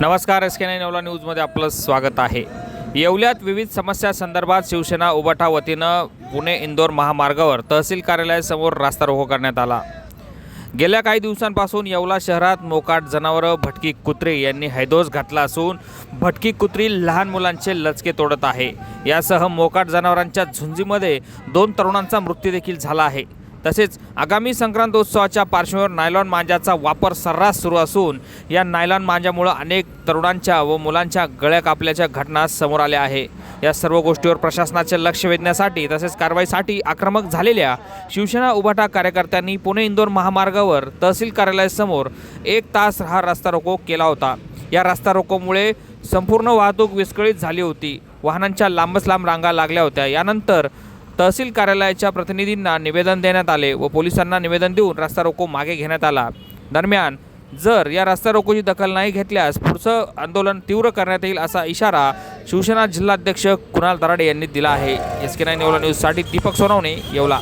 नमस्कार S K nine नवला न्यूजमध्ये आपलं स्वागत आहे. येवल्यात विविध समस्या संदर्भात शिवसेना उबाटा वतीनं पुणे इंदोर महामार्गावर तहसील कार्यालयासमोर रास्ता रोको करण्यात आला. गेल्या काही दिवसांपासून येवला शहरात मोकाट जनावरं भटकी कुत्रे यांनी हैदोस घातला असून भटकी कुत्री लहान मुलांचे लचके तोडत आहे. यासह मोकाट जनावरांच्या झुंजीमध्ये दोन तरुणांचा मृत्यू देखील झाला आहे. तसेच आगामी संक्रांतोत्सवाच्या पार्श्वभूमीवर नायलॉन मांजाचा वापर सर्रास सुरू असून या नायलॉन मांजामुळं अनेक तरुणांच्या व मुलांच्या गळ्या कापल्याच्या घटना समोर आल्या आहे. या सर्व गोष्टीवर प्रशासनाचे लक्ष वेधण्यासाठी तसेच कारवाईसाठी आक्रमक झालेल्या शिवसेना उभाटा कार्यकर्त्यांनी पुणे इंदोर महामार्गावर तहसील कार्यालयासमोर एक तास हा रस्ता रोको केला होता. या रस्ता रोकोमुळे संपूर्ण वाहतूक विस्कळीत झाली होती. वाहनांच्या लांबच लांब रांगा लागल्या होत्या. यानंतर तहसील कार्यालयाच्या प्रतिनिधींना निवेदन देण्यात आले व पोलिसांना निवेदन देऊन रस्ता रोको मागे घेण्यात आला. दरम्यान जर या रस्ता रोकोची दखल नाही घेतल्यास पुढचं आंदोलन तीव्र करण्यात येईल असा इशारा शिवसेना जिल्हाध्यक्ष कुणाल दराडे यांनी दिला आहे. एस के नाईन येवला न्यूजसाठी दीपक सोनवणे येवला.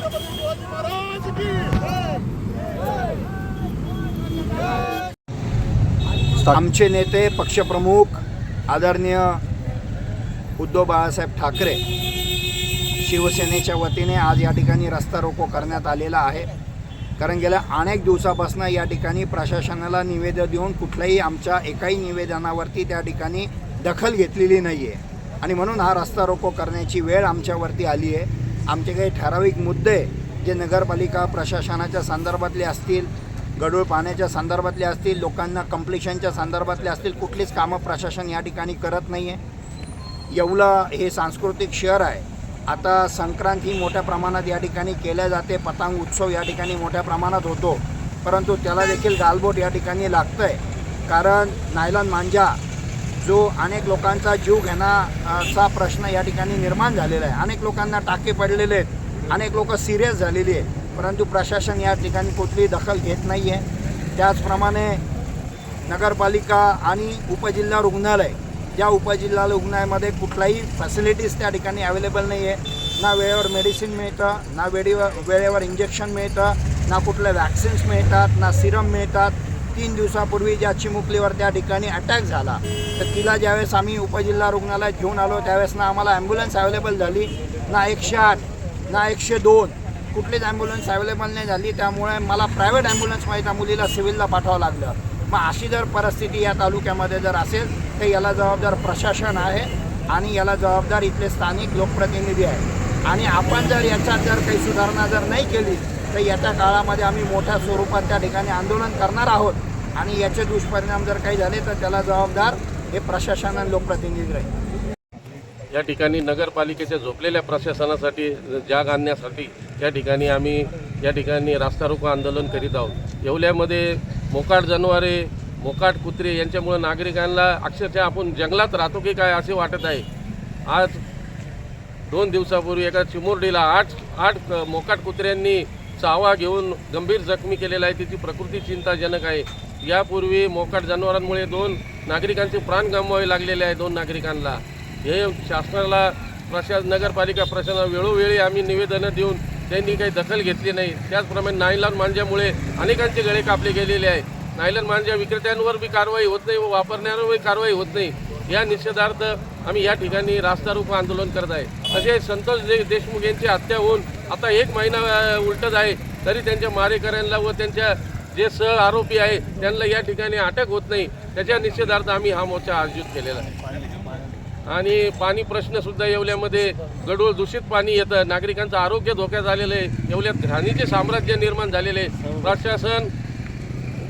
आमचे नेते पक्षप्रमुख आदरणीय उद्धव बाळासाहेब ठाकरे शिवसेनेच्या वतीने आज या ठिकाणी रस्ता रोको करण्यात आलेला आहे. कारण गेल्या अनेक दिवसापासून या ठिकाणी प्रशासनाला निवेदन देऊन कुठल्याही आमच्या एकाही निवेदनावरती त्या ठिकाणी दखल घेतलेली नाही आहे आणि म्हणून हा रस्ता रोको करण्याची वेळ आमच्यावरती आली आहे. आमचे काही ठराविक मुद्दे जे नगरपालिका प्रशासनाच्या संदर्भातले असतील गडूळ पाण्याच्या संदर्भातले असतील लोकांना कम्प्लिशनच्या संदर्भातले असतील कुठलीच कामं प्रशासन या ठिकाणी करत नाही आहे येवला हे सांस्कृतिक शहर आहे. आता संक्रांत ही मोठ्या प्रमाणात या ठिकाणी केल्या जाते. पतंग उत्सव या ठिकाणी मोठ्या प्रमाणात होतो. परंतु त्याला देखील गालबोट या ठिकाणी लागतं आहे कारण नायलॉन मांजा जो अनेक लोकांचा जीव घेण्याचा प्रश्न या ठिकाणी निर्माण झालेला आहे. अनेक लोकांना टाके पडलेले आहेत. अनेक लोक सिरियस झालेली आहे परंतु प्रशासन या ठिकाणी कुठलीही दखल घेत नाही आहे त्याचप्रमाणे नगरपालिका आणि उपजिल्हा रुग्णालय या उपजिल्हा रुग्णालयामध्ये कुठलाही फॅसिलिटीज त्या ठिकाणी अवेलेबल नाही आहे ना वेळेवर मेडिसिन मिळतं ना वेळेवर वेळेवर इंजेक्शन मिळतं ना कुठल्या वॅक्सिन्स मिळतात ना सिरम मिळतात. तीन दिवसापूर्वी ज्या चिमुकलीवर त्या ठिकाणी अटॅक झाला तर तिला ज्यावेळेस आम्ही उपजिल्हा रुग्णालयात घेऊन आलो त्यावेळेस ना आम्हाला ॲम्ब्युलन्स अवेलेबल झाली ना एकशे आठ ना एकशे दोन. कुठलीच ॲम्ब्युलन्स अवेलेबल नाही झाली त्यामुळे मला प्रायव्हेट ॲम्ब्युलन्समध्ये त्या मुलीला सिव्हिलला पाठवावं लागलं. मग अशी जर परिस्थिती या तालुक्यामध्ये जर असेल तर याला जबाबदार प्रशासन आहे आणि याला जबाबदार इथले स्थानिक लोकप्रतिनिधी आहे आणि आपण जर याच्यात जर काही सुधारणा जर नाही केली तर येत्या काळामध्ये आम्ही मोठ्या स्वरूपात त्या ठिकाणी आंदोलन करणार आहोत. आणि याचे दुष्परिणाम जर काही झाले तर त्याला जबाबदार हे प्रशासन आणि लोकप्रतिनिधी राहील. या ठिकाणी नगरपालिकेच्या झोपलेल्या प्रशासनासाठी जाग आणण्यासाठी या ठिकाणी आम्ही या ठिकाणी रास्ता रोको आंदोलन करीत आहोत. येवल्यामध्ये मोकाट जनावरे मोकाट कुत्रे यांच्यामुळं नागरिकांना अक्षरशः आपण जंगलात राहतो की काय असे वाटत आहे. आज दोन दिवसापूर्वी एका चिमुरडीला आठ आठ मोकाट कुत्र्यांनी चावा घेऊन गंभीर जखमी केलेला आहे. तिची प्रकृती चिंताजनक आहे. यापूर्वी मोकाट जनावरांमुळे दोन नागरिकांचे प्राण गमवावे लागलेले आहे दोन नागरिकांना. हे शासनाला प्रशा नगरपालिका प्रशासनाला वेळोवेळी आम्ही निवेदनं देऊन त्यांनी काही दखल घेतली नाही. त्याचप्रमाणे नायलॉन मांज्यामुळे अनेकांचे गळे कापले गेलेले आहे. नायलन मांजा विक्रेत्यांवर बी कारवाई होत नाही व वापरण्यावर कारवाई होत नाही या निषेधार्थ आम्ही या ठिकाणी रास्ता रोको आंदोलन करत आहे. असे संतोष दे देशमुख यांची हत्या होऊन आता एक महिना उलटत आहे तरी त्यांच्या मारेकऱ्यांना व त्यांच्या जे सह आरोपी आहे त्यांना या ठिकाणी अटक होत नाही. त्याच्या निषेधार्थ आम्ही हा मोर्चा आयोजित केलेला आहे. आणि पाणी प्रश्नसुद्धा येवल्यामध्ये गडूळ दूषित पाणी येतं. नागरिकांचं आरोग्य धोक्यात आलेलं आहे. येवल्यात घाणीचे साम्राज्य निर्माण झालेले आहे. प्रशासन